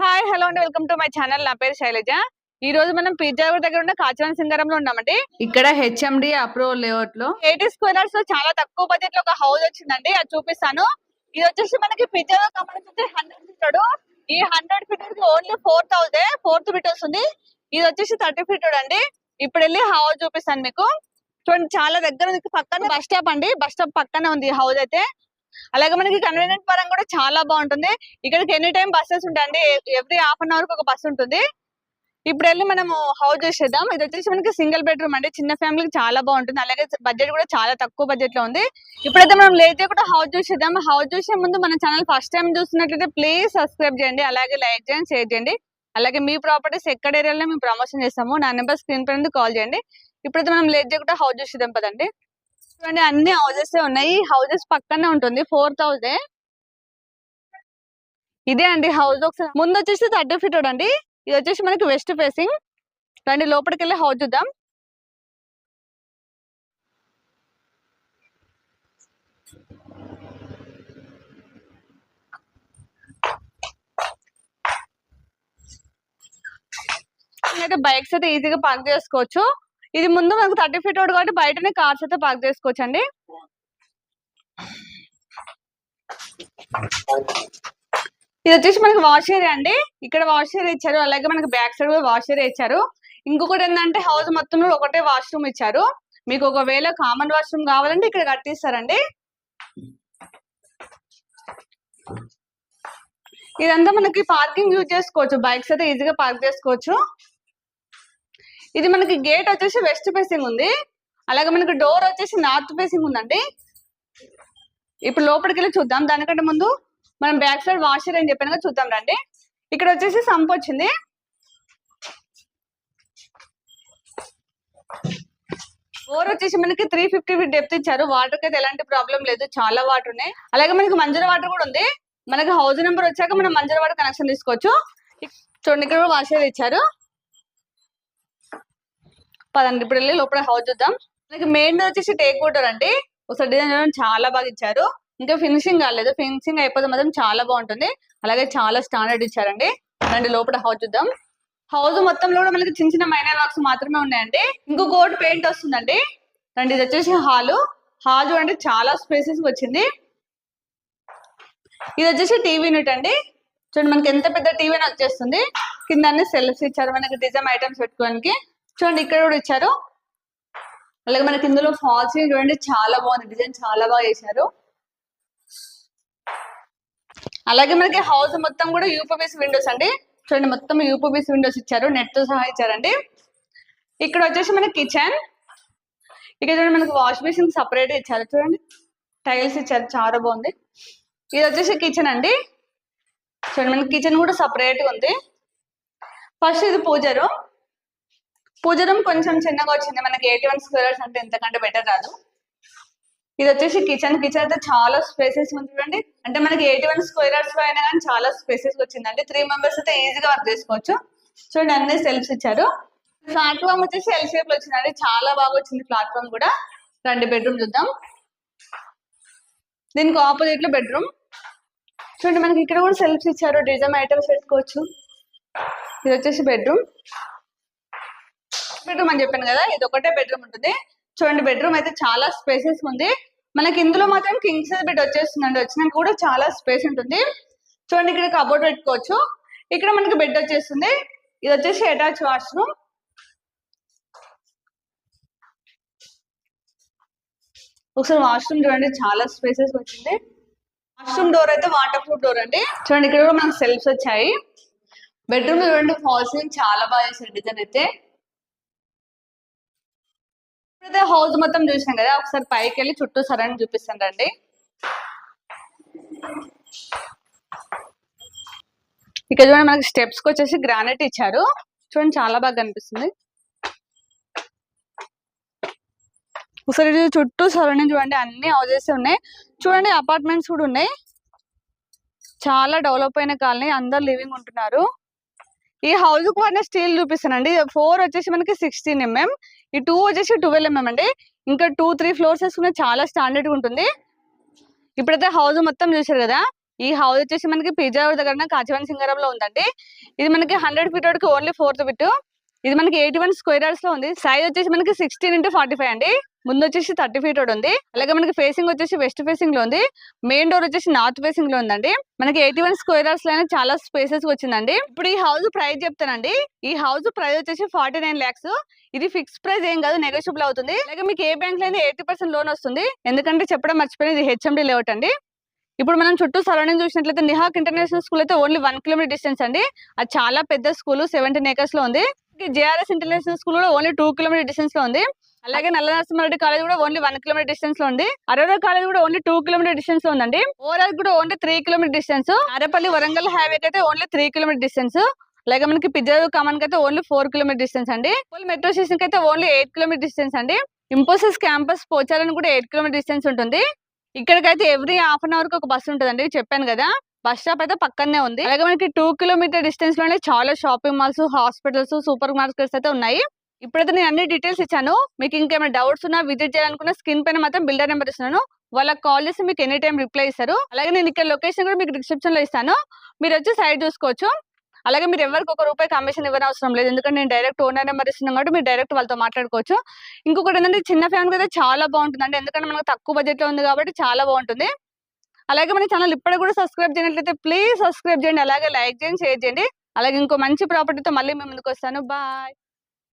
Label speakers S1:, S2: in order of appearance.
S1: Hi hello అండి welcome to my channel నా పేరు శైలజ. ఈ రోజు మనం పిజ్జా దగ్గర ఉన్న కాచవరం సింగారంలో ఉన్నామండి. ఇక్కడ హెచ్ఎండి అప్రో లేఅవుట్లో ఎయిటీ స్క్వేర్స్లో చాలా తక్కువ బడ్జెట్లో ఒక హౌస్ వచ్చిందండి. అది చూపిస్తాను. ఇది వచ్చేసి మనకి పిజ్జా సంబంధించి హండ్రెడ్ ఫీట్ ఈ hundred feet only four thousand fourth feet వస్తుంది. ఇది వచ్చేసి థర్టీ ఫీట్ అండి ఇప్పుడు వెళ్ళి హౌస్ చూపిస్తాను మీకు. చూడండి చాలా దగ్గర పక్కన బస్ స్టాప్ అండి. బస్ స్టాప్ పక్కనే ఉంది హౌస్ అయితే. అలాగే మనకి కన్వీనియంట్ పరంగా కూడా చాలా బాగుంటుంది. ఇక్కడికి ఎనీ టైం బస్సెస్ ఉంటాయండి. ఎవ్రీ హాఫ్ అన్ అవర్ ఒక బస్ ఉంటుంది. ఇప్పుడు వెళ్ళి మనము హౌస్ చూసేద్దాం ఇది వచ్చేసి మనకి సింగిల్ బెడ్రూమ్ అండి. చిన్న ఫ్యామిలీకి చాలా బాగుంటుంది. అలాగే బడ్జెట్ కూడా చాలా తక్కువ బడ్జెట్లో ఉంది. ఇప్పుడైతే మనం లేట్ కూడా హౌస్ చూసేద్దాం హౌస్ చూసే ముందు మన ఛానల్ ఫస్ట్ టైం చూస్తున్నట్లయితే ప్లీజ్ సబ్స్క్రైబ్ చేయండి. అలాగే లైక్ చేయండి షేర్ చేయండి. అలాగే మీ ప్రాపర్టీస్ ఎక్కడ ఏరియాలో మేము ప్రమోషన్ చేస్తాము నా నెంబర్ స్క్రీన్ పైన కాల్ చేయండి. ఇప్పుడైతే మనం లేట్ చేయకుండా హౌస్ చూసేద్దాం పదండి. చూడండి అన్ని హౌజెస్ ఉన్నాయి. హౌసెస్ పక్కనే ఉంటుంది. ఫోర్ థౌజండ్ ఇదే అండి హౌస్ ఒకసారి ముందు వచ్చేసి థర్టీ ఫీట్ అండి. ఇది వచ్చేసి మనకి వెస్ట్ ఫేసింగ్ రండి లోపలికి వెళ్ళి హౌస్ చూద్దాం. అయితే బైక్స్ అయితే ఈజీగా పార్క్ చేసుకోవచ్చు. ఇది ముందు మనకు థర్టీ ఫీట్ రోడ్ కాబట్టి బయటనే కార్స్ అయితే పార్క్ చేసుకోవచ్చు అండి ఇది వచ్చేసి మనకి వాష్ ఏరియా అండి. ఇక్కడ వాష్ ఏరియా ఇచ్చారు. అలాగే మనకి బ్యాక్ సైడ్ కూడా వాష్ ఏరియా ఇచ్చారు. ఇంకొకటి ఏంటంటే హౌస్ మొత్తంలో ఒకటే వాష్రూమ్ ఇచ్చారు. మీకు ఒకవేళ కామన్ వాష్రూమ్ కావాలంటే ఇక్కడ కట్టిస్తారండి. ఇదంతా మనకి పార్కింగ్ యూజ్ చేసుకోవచ్చు. బైక్స్ అయితే ఈజీగా పార్క్ చేసుకోవచ్చు. ఇది మనకి గేట్ వచ్చేసి వెస్ట్ ఫేసింగ్ ఉంది. అలాగే మనకి డోర్ వచ్చేసి నార్త్ ఫేసింగ్ ఉందండి. ఇప్పుడు లోపలికి వెళ్ళి చూద్దాం. దానికంటే ముందు మనం బ్యాక్ సైడ్ వాషర్ అని చెప్పాను చూద్దాం రండి. ఇక్కడ వచ్చేసి సంప్ వచ్చింది. బోర్ వచ్చేసి మనకి త్రీ ఫిఫ్టీ డెప్త్ ఇచ్చారు. వాటర్ అయితే ఎలాంటి ప్రాబ్లం లేదు. చాలా వాటర్ ఉన్నాయి. అలాగే మనకి మంజర వాటర్ కూడా ఉంది. మనకి హౌస్ నెంబర్ వచ్చాక మనం మంజర వాటర్ కనెక్షన్ తీసుకోవచ్చు. చూడండి ఇక్కడ కూడా వాషర్ ఇచ్చారు. పదండి. ఇప్పుడు వెళ్ళి లోపల హౌస్ చూద్దాం. మనకి మెయిన్ వచ్చేసి టేక్ వాటర్ అండి. ఒకసారి డిజైన్ చూడండి చాలా బాగా ఇచ్చారు. ఇంకా ఫినిషింగ్ కాలేదు. ఫినిషింగ్ అయిపోతే మాత్రం చాలా బాగుంటుంది. అలాగే చాలా స్టాండర్డ్ ఇచ్చారండి. రండి లోపల హౌస్ చూద్దాం. హౌస్ మొత్తంలో కూడా మనకి చిన్న చిన్న మైనర్ వర్క్స్ మాత్రమే ఉన్నాయండి. ఇంకో గోడ్ పెయింట్ వస్తుందండి. రండి ఇది వచ్చేసి హాల్ హాల్ చూడండి చాలా స్పేసెస్ వచ్చింది. ఇది వచ్చేసి టీవీ యూనిట్ అండి. చూడండి మనకి ఎంత పెద్ద టీవీ వచ్చేస్తుంది. కింద అన్ని సెల్ఫ్స్ ఇచ్చారు. మనకి డిజైన్ ఐటమ్స్ పెట్టుకోవడానికి. చూడండి ఇక్కడ కూడా ఇచ్చారు. అలాగే మనకి ఇందులో ఫాల్స్ చూడండి చాలా బాగుంది డిజైన్ చాలా బాగా చేశారు. అలాగే మనకి హౌస్ మొత్తం కూడా యూపీఎస్ విండోస్ అండి. చూడండి మొత్తం యూపీఎస్ విండోస్ ఇచ్చారు నెట్తో సహా ఇచ్చారండి. ఇక్కడ వచ్చేసి మనకి కిచెన్ ఇక్కడ చూడండి మనకి వాష్ బేసిన్ సపరేట్ ఇచ్చారు చూడండి. టైల్స్ ఇచ్చారు చాలా బాగుంది. ఇది వచ్చేసి కిచెన్ అండి. చూడండి మనకి కిచెన్ కూడా సపరేట్గా ఉంది. ఫస్ట్ ఇది పూజ రూమ్ పూజ రూమ్ కొంచెం చిన్నగా వచ్చింది. మనకి ఎయిటీ వన్ స్క్వేర్స్ అంటే ఎంతకంటే బెటర్ రాదు. ఇది వచ్చేసి కిచెన్ కిచెన్ అయితే చాలా స్పేసెస్ ఉంది చూడండి. అంటే మనకి ఎయిటీ వన్ స్క్వేర్స్లో అయినా కానీ చాలా స్పేసెస్ వచ్చిందండి. త్రీ మెంబర్స్ అయితే ఈజీగా వర్క్ చేసుకోవచ్చు. చూడండి అన్ని సెల్ఫ్స్ ఇచ్చారు. ప్లాట్ఫామ్ వచ్చేసి ఎల్ షేప్లో వచ్చిందండి. చాలా బాగా వచ్చింది ప్లాట్ఫామ్ కూడా. రెండు బెడ్రూమ్ చూద్దాం. దీనికి ఆపోజిట్లో బెడ్రూమ్ చూడండి మనకి ఇక్కడ కూడా సెల్ఫ్స్ ఇచ్చారు. డిజైన్ ఐటమ్స్ పెట్టుకోవచ్చు. ఇది వచ్చేసి బెడ్రూమ్ బెడ్రూమ్ అని చెప్పాను కదా ఇది ఒకటే బెడ్రూమ్ ఉంటుంది. చూడండి బెడ్రూమ్ అయితే చాలా స్పేసెస్ ఉంది. మనకి ఇందులో మాత్రం కింగ్ సైజ్ బెడ్ వచ్చేస్తుందండి. వచ్చినాక కూడా చాలా స్పేస్ ఉంటుంది. చూడండి ఇక్కడ కబోర్డ్ పెట్టుకోవచ్చు. ఇక్కడ మనకి బెడ్ వచ్చేస్తుంది. ఇది వచ్చేసి అటాచ్ వాష్రూమ్ ఒకసారి వాష్రూమ్ చూడండి చాలా స్పేసెస్ వచ్చింది. వాష్రూమ్ డోర్ అయితే వాటర్ ప్రూఫ్ డోర్ అండి. చూడండి ఇక్కడ కూడా మనకు సెల్ఫ్స్ వచ్చాయి. బెడ్రూమ్ చూడండి ఫాల్సింగ్ చాలా బాగా చేశారు డిజైన్ అయితే. అయితే హౌస్ మొత్తం చూసాం కదా ఒకసారి పైకి వెళ్ళి చుట్టూ సరౌండ్ చూపిస్తాను రండి. ఇక్కడ చూడండి మనకి స్టెప్స్కి వచ్చేసి గ్రానైట్ ఇచ్చారు. చూడండి చాలా బాగా కనిపిస్తుంది. ఒకసారి చుట్టూ సరౌండింగ్ చూడండి అన్ని హౌజెస్ ఉన్నాయి. చూడండి అపార్ట్మెంట్స్ కూడా ఉన్నాయి. చాలా డెవలప్ అయిన కాలనీ అందరు లివింగ్ ఉంటున్నారు. ఈ హౌస్కు స్టీల్ చూపిస్తానండి. ఫోర్ వచ్చేసి మనకి సిక్స్టీన్ ఎంఎం ఈ టూ వచ్చేసి ట్వెల్వ్ ఎంఎం అండి. ఇంకా టూ త్రీ ఫ్లోర్స్ వేసుకున్న చాలా స్టాండర్డ్ ఉంటుంది. ఇప్పుడైతే హౌస్ మొత్తం చూసారు కదా? ఈ హౌస్ వచ్చేసి మనకి పిజ్జా దగ్గర కాచివన్ సింగారంలో ఉందండి. ఇది మనకి హండ్రెడ్ ఫీట్ వరకు ఓన్లీ ఫోర్త్ ఫిట్ ఇది మనకి ఎయిటీ వన్ స్క్వేర్ యార్డ్స్లో ఉంది. సైజ్ వచ్చేసి మనకి సిక్స్టీన్ ఇంటూ ఫార్టీ ఫైవ్ అండి. ముందు వచ్చేసి థర్టీ ఫీట్ ఉంది. అలాగే మనకి ఫేసింగ్ వచ్చేసి వెస్ట్ ఫేసింగ్లో ఉంది. మెయిన్ డోర్ వచ్చేసి నార్త్ ఫేసింగ్లో ఉందండి. మనకి ఎయిటీ వన్ స్క్వేర్ యార్డ్స్లో చాలా స్పేసెస్ వచ్చిందండి. ఇప్పుడు ఈ హౌస్ ప్రైస్ చెప్తానండి. ఈ హౌస్ ప్రైస్ వచ్చేసి ఫార్టీ నైన్ లాక్స్ ఇది ఫిక్స్ ప్రైస్ ఏం కాదు నెగోషియబుల్ అవుతుంది. అలాగే మీకు ఏ బ్యాంక్లో ఎయిటీ పర్సెంట్ లోన్ వస్తుంది. ఎందుకంటే చెప్పడం మర్చిపోయింది ఇది హెచ్ఎండి లేఅవుట్ అండి. ఇప్పుడు మనం చుట్టూ సరౌండింగ్ చూసినట్లయితే నిహాక్ ఇంటర్నేషనల్ స్కూల్ అయితే ఓన్లీ వన్ కిలోమీటర్ డిస్టెన్స్ అండి. అది చాలా పెద్ద స్కూల్ సెవెంటీన్ ఏకర్స్లో ఉంది. జేఆర్ఎస్ ఇంటర్నేషనల్ స్కూల్ కూడా ఓన్లీ టూ కిలోమీటర్ డిస్టెన్స్లో ఉంది. అలాగే నల్ల నరసింహారెడ్డి కాలేజ్ కూడా ఓన్లీ వన్ కిలోమీటర్ డిస్టెన్స్లో ఉంది. అరవై కాలేజ్ కూడా ఓన్లీ టూ కిలోమీటర్ డిస్టెన్స్లో ఉందండి. ఓవరాల్ కూడా only three kilometer distance. Arepalli Warangal highway అయితే ఓన్లీ త్రీ కిలోమీటర్ డిస్టెన్స్. అలాగే మనకి పిజ్జాదు కామన్ అయితే ఓన్లీ ఫోర్ కిలోమీటర్ డిస్టెన్స్ అండి. మెట్రో స్టేషన్కి అయితే ఓన్లీ ఎయిట్ కిలోమీటర్ డిస్టెన్స్ అండి. ఇంపోసిస్ క్యాంపస్ పోచాలని కూడా ఎయిట్ కిలోమీటర్ డిస్టెన్స్ ఉంటుంది. ఇక్కడికైతే ఎవ్రీ హాఫ్ అన్ అవర్కి ఒక బస్సు ఉంటుందండి. చెప్పాను కదా బస్ స్టాప్ అయితే పక్కనే ఉంది. అలాగే మనకి టూ కిలోమీటర్ డిస్టెన్స్లోనే చాలా shopping malls hospitals supermarkets అయితే ఉన్నాయి. ఇప్పుడైతే నేను అన్ని డీటెయిల్స్ ఇచ్చాను. మీకు ఇంకేమైనా డౌట్స్ ఉన్నా విజిట్ చేయాలనుకున్న స్క్రీన్ పైన మాత్రం బిల్డర్ నెంబర్ ఇస్తున్నాను. వాళ్ళకి కాల్ చేసి మీకు ఎనీ టైం రిప్లై ఇస్తారు. అలాగే నేను ఇక్కడ లొకేషన్ కూడా మీకు డిస్క్రిప్షన్లో ఇస్తాను. మీరు వచ్చి సైడ్ చూసుకోవచ్చు. అలాగే మీరు ఎవరికి ఒక రూపాయి కమిషన్ ఇవ్వని అవసరం లేదు. ఎందుకంటే నేను డైరెక్ట్ ఓనర్ నెంబర్ ఇస్తున్నాను కాబట్టి మీరు డైరెక్ట్ వాళ్ళతో మాట్లాడుకోవచ్చు. ఇంకొకటి ఏంటంటే చిన్న ఫ్యామిలీ అయితే చాలా బాగుంటుంది ఎందుకంటే మనకు తక్కువ బడ్జెట్లో ఉంది కాబట్టి చాలా బాగుంటుంది. అలాగే మన ఛానల్ ఇప్పటికి కూడా సబ్స్క్రైబ్ చేయనట్లయితే ప్లీజ్ సబ్స్క్రైబ్ చేయండి. అలాగే లైక్ చేయండి షేర్ చేయండి. అలాగే ఇంకో మంచి ప్రాపర్టీతో మళ్ళీ మేము ముందుకు వస్తాను. బాయ్